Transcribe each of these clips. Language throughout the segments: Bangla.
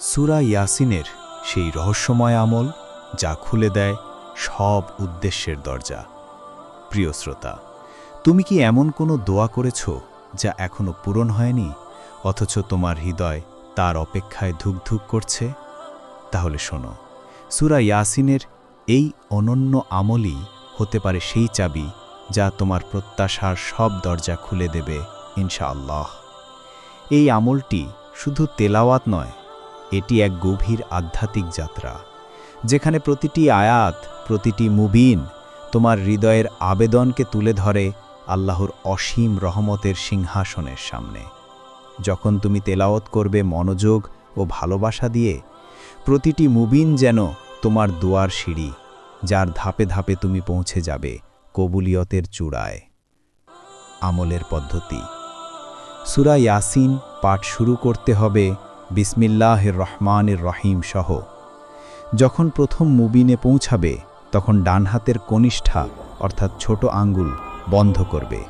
সুরা ইয়াসিনের সেই রহস্যময় আমল যা খুলে দেয় সব উদ্দেশ্যের দরজা। প্রিয় শ্রোতা, তুমি কি এমন কোনো দোয়া করেছ যা এখনও পূরণ হয়নি, অথচ তোমার হৃদয় তার অপেক্ষায় ধুকধুক করছে? তাহলে শোনো, সুরা ইয়াসিনের এই অনন্য আমলই হতে পারে সেই চাবি যা তোমার প্রত্যাশার সব দরজা খুলে দেবে, ইনশাআল্লাহ। এই আমলটি শুধু তেলাওয়াত নয় এটি এক গভীর আধ্যাত্মিক যাত্রা, যেখানে প্রতিটি আয়াত, প্রতিটি মুবিন তোমার হৃদয়ের আবেদনকে তুলে ধরে আল্লাহর অসীম রহমতের সিংহাসনের সামনে। যখন তুমি তেলাওয়াত করবে মনোযোগ ও ভালোবাসা দিয়ে, প্রতিটি মুবিন যেন তোমার দুয়ার সিঁড়ি, যার ধাপে ধাপে তুমি পৌঁছে যাবে কবুলিয়তের চূড়ায়। আমলের পদ্ধতি। সুরা ইয়াসিন পাঠ শুরু করতে হবে বিসমিল্লাহের রহমানের রহিম সহ। যখন প্রথম মুবিনে পৌঁছাবে, তখন ডান হাতের কনিষ্ঠা, অর্থাৎ ছোট আঙ্গুল, বন্ধ করবে।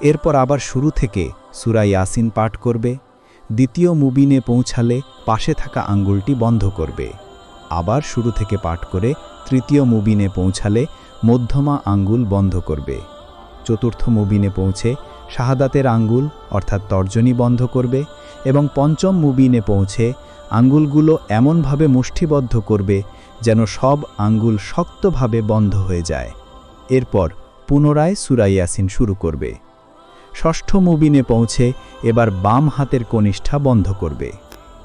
এরপর আবার শুরু থেকে সুরা ইয়াসিন পাঠ করবে। দ্বিতীয় মুবিনে পৌঁছালে পাশে থাকা আঙ্গুলটি বন্ধ করবে। আবার শুরু থেকে পাঠ করে তৃতীয় মুবিনে পৌঁছালে মধ্যমা আঙ্গুল বন্ধ করবে। চতুর্থ মুবিনে পৌঁছে শাহাদাতের আঙ্গুল, অর্থাৎ তর্জনী বন্ধ করবে। এবং পঞ্চম মুবিনে পৌঁছে আঙ্গুলগুলো এমনভাবে মুষ্টিবদ্ধ করবে যেন সব আঙ্গুল শক্তভাবে বন্ধ হয়ে যায়। এরপর পুনরায় সুরাইয়াসিন শুরু করবে। ষষ্ঠ মুবিনে পৌঁছে এবার বাম হাতের কনিষ্ঠা বন্ধ করবে।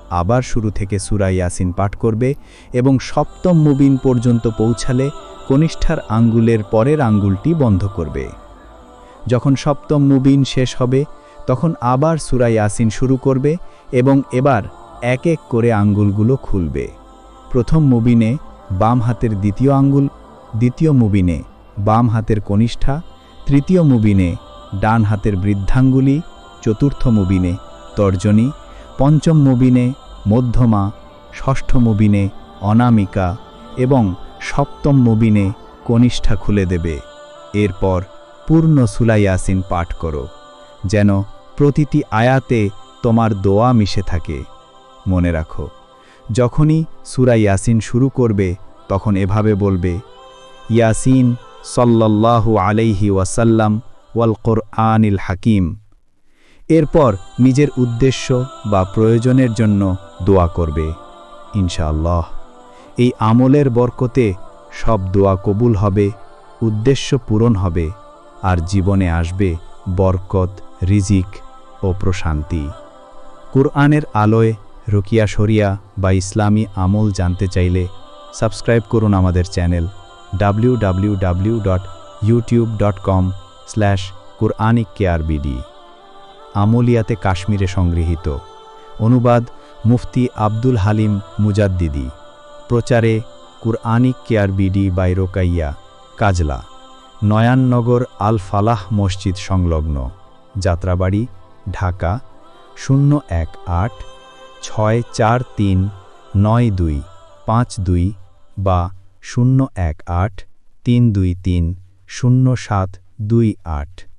আবার শুরু থেকে সুরাই ইয়াসিন পাঠ করবে এবং সপ্তম মুবিন পর্যন্ত পৌঁছালে কনিষ্ঠার আঙ্গুলের পরের আঙ্গুলটি বন্ধ করবে। যখন সপ্তম মুবিন শেষ হবে তখন আবার সুরাই ইয়াসিন শুরু করবে এবং এবার এক এক করে আঙ্গুলগুলো খুলবে। প্রথম মুবিনে বাম হাতের দ্বিতীয় আঙ্গুল, দ্বিতীয় মুবিনে বাম হাতের কনিষ্ঠা, তৃতীয় মুবিনে ডান হাতের বৃদ্ধাঙ্গুলি, চতুর্থ মুবিনে তর্জনী, পঞ্চম মুবিনে মধ্যমা, ষষ্ঠ মুবিনে অনামিকা এবং সপ্তম মুবিনে কনিষ্ঠা খুলে দেবে। এরপর পূর্ণ সুলাইয়াসিন পাঠ করো। যেন প্রতিটি আয়াতে তোমার দোয়া মিশে থাকে। মনে রাখো, যখনই সুরা ইয়াসিন শুরু করবে, তখন এভাবে বলবে, ইয়াসিন সল্লাল্লাহু আলাইহি ওয়াসাল্লাম ওয়াল কোরআনিল হাকিম। এরপর নিজের উদ্দেশ্য বা প্রয়োজনের জন্য দোয়া করবে, ইনশাআল্লাহ। এই আমলের বরকতে সব দোয়া কবুল হবে, উদ্দেশ্য পূরণ হবে, আর জীবনে আসবে বরকত রিজিক ও প্রশান্তি। কুরআনের আলোয় রুকিয়া শরিয়া বা ইসলামী আমল জানতে চাইলে সাবস্ক্রাইব করুন আমাদের channel W W W dot YouTube dot com slash Quranic care BD আমলিয়াতে কাশ্মীরে সংগৃহীত। অনুবাদ মুফতি আব্দুল হালিম মুজাদ্দিদি। প্রচারে কুরআনিক কেয়ারবিডি বাইরোকাইয়া কাজলা। নয়াননগর আল ফালাহ মসজিদ সংলগ্ন। যাত্রাবাড়ি, ঢাকা, শূন্য এক আট, ছয় চার তিন নয় দুই, পাঁচ দুই বা শূন্য এক আট তিন দুই তিন, শূন্য সাত দুই আট।